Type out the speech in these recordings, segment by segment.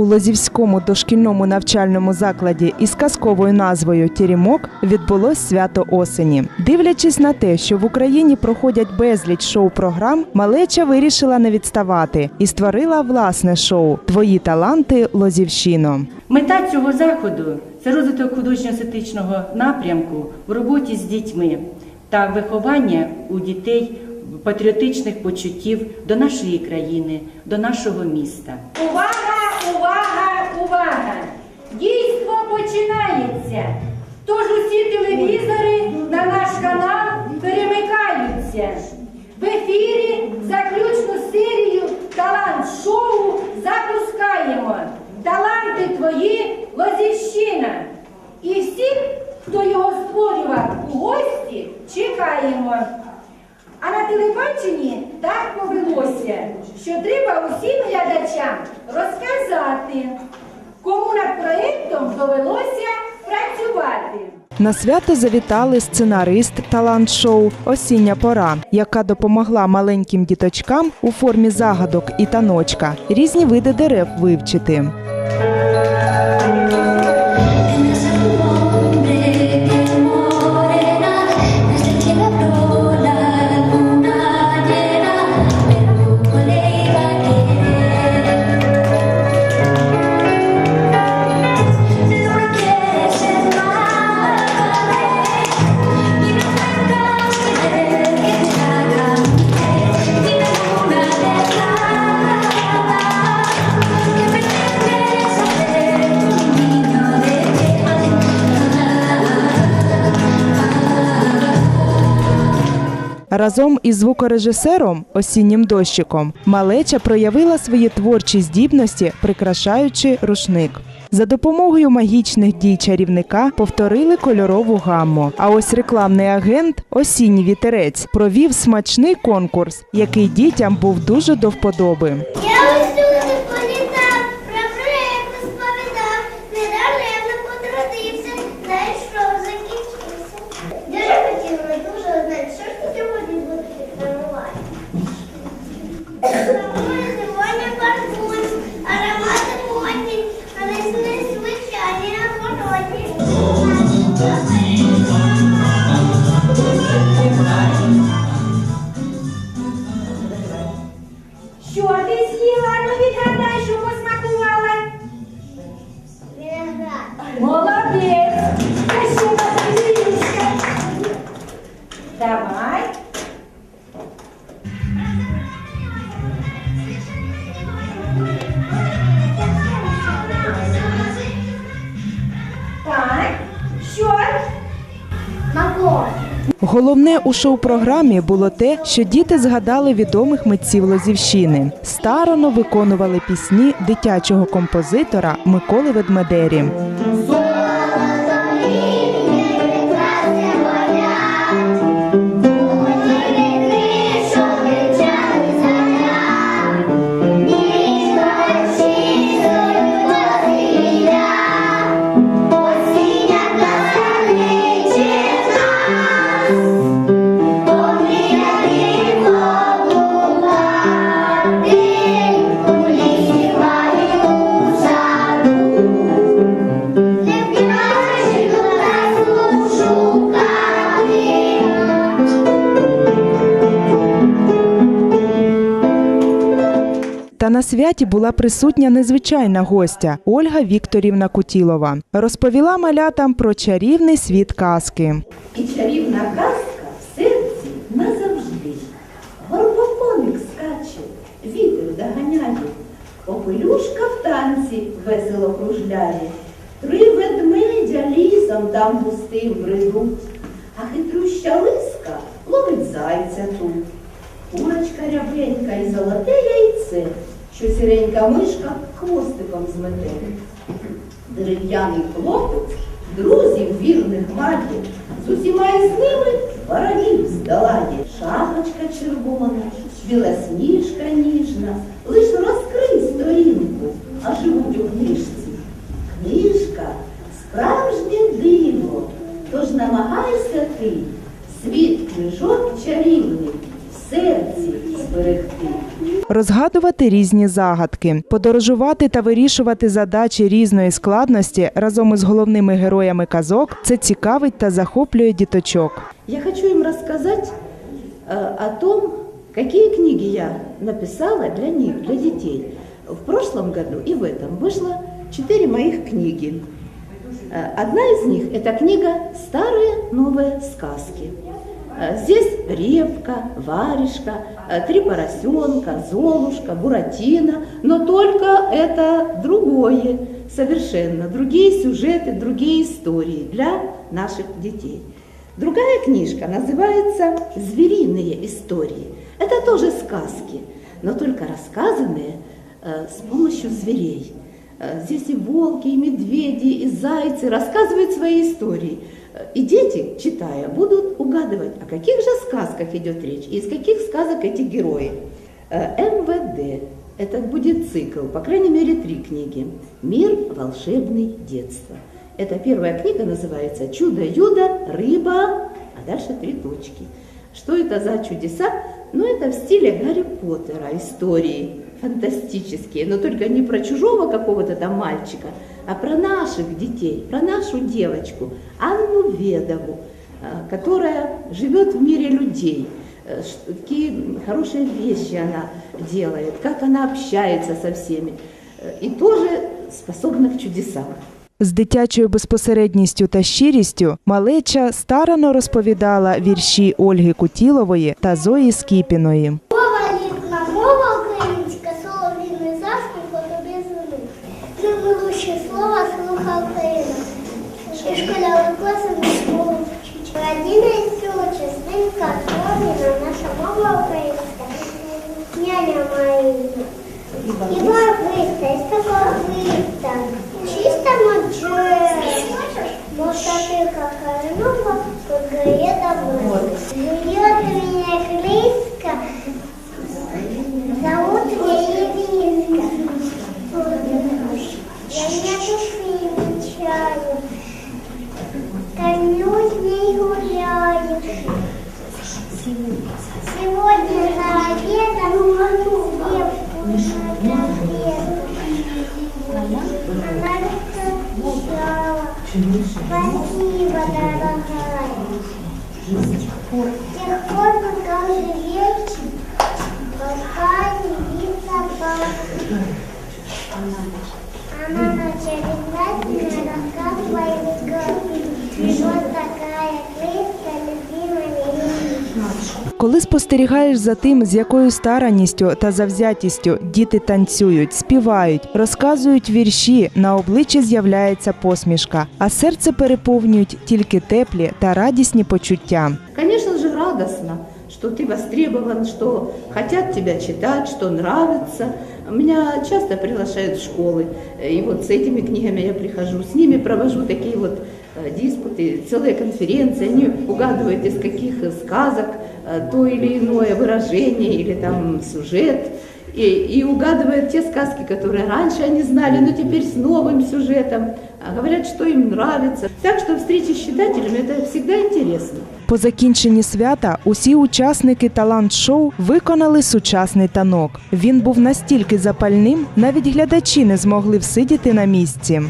У Лозівському дошкільному навчальному закладі із казковою назвою Тірімок відбулось свято осені. Дивлячись на те, що в Україні проходять безліч шоу-програм, малеча вирішила не відставати і створила власне шоу Твої таланти Лозівщино. Мета цього заходу це розвиток художньо-естетичного напрямку в роботі з дітьми та виховання у дітей патріотичних почуттів до нашої країни, до нашого міста. Увага, увага, увага! Дійство починається. Тож усі телевізори на наш канал перемикаються. В ефірі заключну серію талант-шоу запускаємо. Таланти твої Лозівщина. І всіх, хто його створював у гості, чекаємо. А на телебаченні так повелося, що треба усім глядачам розказати, кому над проєктом довелося працювати. На свято завітали сценарист талант-шоу Осіння пора, яка допомогла маленьким діточкам у формі загадок і таночка різні види дерев вивчити. Разом із звукорежисером Осіннім дощиком малеча проявила свої творчі здібності, прикрашаючи рушник. За допомогою магічних дій чарівника повторили кольорову гамму. А ось рекламний агент Осінній вітерець провів смачний конкурс, який дітям був дуже до вподоби. Головне у шоу-програмі було те, що діти згадали відомих митців Лозівщини. Старано виконували пісні дитячого композитора Миколи Ведмедері. Та на святі була присутня незвичайна гостя Ольга Вікторівна Кутілова. Розповіла малятам про чарівний світ казки. І чарівна казка в серці назавжди. Горбоконик скаче, вітер доганяє, попелюшка в танці весело кружляє. Три ведмедя лісом там густим бредуть, а хитрюща лиска ловить зайця тут. Курочка рябенька і золоте яйце, що сіренька мишка хвостиком змете. Дерев'яний хлопець друзів вірних має, з усіма із ними ворогів здолає. Шапочка червона, білосніжка ніжна, лиш розкрий сторінку, а живуть у книжці. Книжка справжнє диво, тож намагайся ти світ книжок чарівний в серці зберегти розгадувати різні загадки, подорожувати та вирішувати задачі різної складності разом із головними героями казок. Це цікавить та захоплює діточок. Я хочу им рассказать э, о том, какие книги я написала для них, для детей. В прошлом году и в этом вышло четыре моих книги. Э, Одна из них – это книга «Старые новые сказки». Э, Здесь Репка, Варежка, э, Три поросенка, Золушка, Буратино, но только это другое, совершенно другие сюжеты, другие истории для наших детей. Другая книжка называется «Звериные истории». Это тоже сказки, но только рассказанные э, с помощью зверей. Здесь и волки, и медведи, и зайцы рассказывают свои истории. Э, И дети, читая, будут угадывать, о каких же сказках идет речь, и из каких сказок эти герои. Э, МВД – это будет цикл, по крайней мере, три книги. «Мир волшебный детства». Это первая книга называется «Чудо-юдо, рыба», а дальше три точки. Что это за чудеса? Ну, это в стиле Гарри Поттера истории, фантастические, но только не про чужого какого-то там мальчика, а про наших детей, про нашу девочку Анну Ведову, э, которая живет в мире людей. Э, Какие хорошие вещи она делает, как она общается со всеми. Э, И тоже способна к чудесам. З дитячою безпосередністю та щирістю малеча старано розповідала вірші Ольги Кутілової та Зої Скіпіної. Мова рідна, мова українська, Солов'їна, наша мова українська. Няня Марина. І барвиста, і стаковиста. Чиста моджера. Мототырка Корнова подгорет домой. Живет у меня Спасибо, дорогая. С тех пор, пока живете, пока не видно. Она очаровательно Коли спостерігаєш за тим, з якою старанністю та завзятістю діти танцюють, співають, розказують вірші, на обличчі з'являється посмішка, а серце переповнюють тільки теплі та радісні почуття. Конечно же, радостно, что ты востребован, что хотят тебя читать, что нравится. Меня часто приглашают в школы, и вот с этими книгами я прихожу, с ними провожу такие вот э, диспуты, целые конференции, они угадывают, из каких сказок э, то или иное выражение или там сюжет, и, и угадывают те сказки, которые раньше они знали, но теперь с новым сюжетом, А говорят, что им нравится. Так что встречи с читателями это всегда интересно. По закінченні свята усі учасники талант-шоу виконали сучасний танок. Він був настільки запальним, навіть глядачі не змогли всидіти на місці.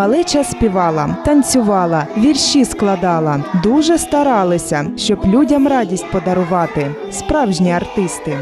Малеча співала, танцювала, вірші складала, дуже старалися, щоб людям радість подарувати. Справжні артисти.